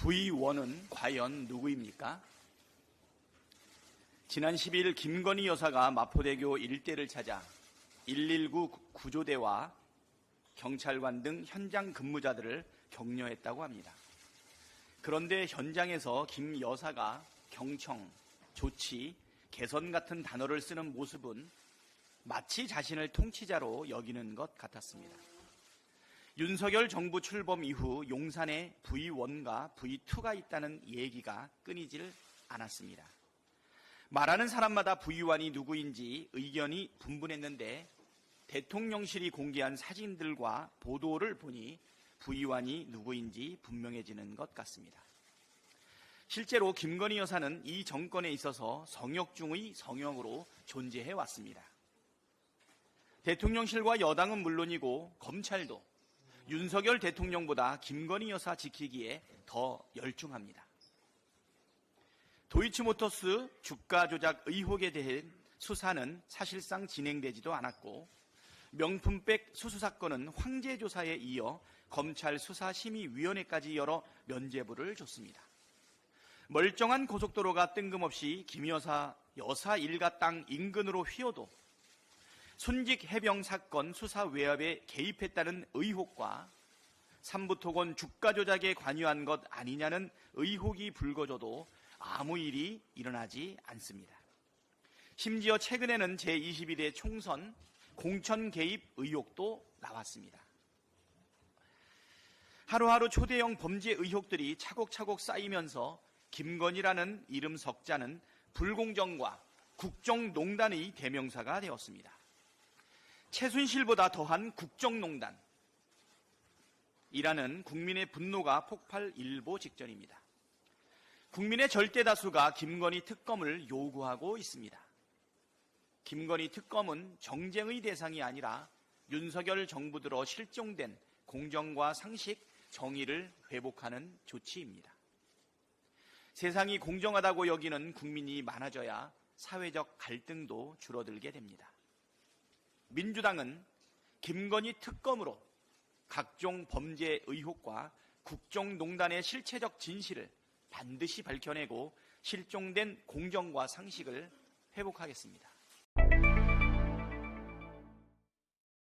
V1은 과연 누구입니까? 지난 10일 김건희 여사가 마포대교 일대를 찾아 119 구조대와 경찰관 등 현장 근무자들을 격려했다고 합니다. 그런데 현장에서 김 여사가 경청, 조치, 개선 같은 단어를 쓰는 모습은 마치 자신을 통치자로 여기는 것 같았습니다. 윤석열 정부 출범 이후 용산에 V1과 V2가 있다는 얘기가 끊이질 않았습니다. 말하는 사람마다 V1이 누구인지 의견이 분분했는데 대통령실이 공개한 사진들과 보도를 보니 V1이 누구인지 분명해지는 것 같습니다. 실제로 김건희 여사는 이 정권에 있어서 성역 중의 성역으로 존재해 왔습니다. 대통령실과 여당은 물론이고 검찰도 윤석열 대통령보다 김건희 여사 지키기에 더 열중합니다. 도이치모터스 주가 조작 의혹에 대한 수사는 사실상 진행되지도 않았고 명품백 수수 사건은 황제 조사에 이어 검찰 수사심의위원회까지 열어 면죄부를 줬습니다. 멀쩡한 고속도로가 뜬금없이 김 여사 여사 일가 땅 인근으로 휘어도 순직 해병 사건 수사 외압에 개입했다는 의혹과 삼부토건 주가 조작에 관여한 것 아니냐는 의혹이 불거져도 아무 일이 일어나지 않습니다. 심지어 최근에는 제21대 총선 공천 개입 의혹도 나왔습니다. 하루하루 초대형 범죄 의혹들이 차곡차곡 쌓이면서 김건희라는 이름 석자는 불공정과 국정농단의 대명사가 되었습니다. 최순실보다 더한 국정농단. 이라는 국민의 분노가 폭발 일보 직전입니다. 국민의 절대 다수가 김건희 특검을 요구하고 있습니다. 김건희 특검은 정쟁의 대상이 아니라 윤석열 정부 들어 실종된 공정과 상식, 정의를 회복하는 조치입니다. 세상이 공정하다고 여기는 국민이 많아져야 사회적 갈등도 줄어들게 됩니다. 민주당은 김건희 특검으로 각종 범죄 의혹과 국정농단의 실체적 진실을 반드시 밝혀내고 실종된 공정과 상식을 회복하겠습니다.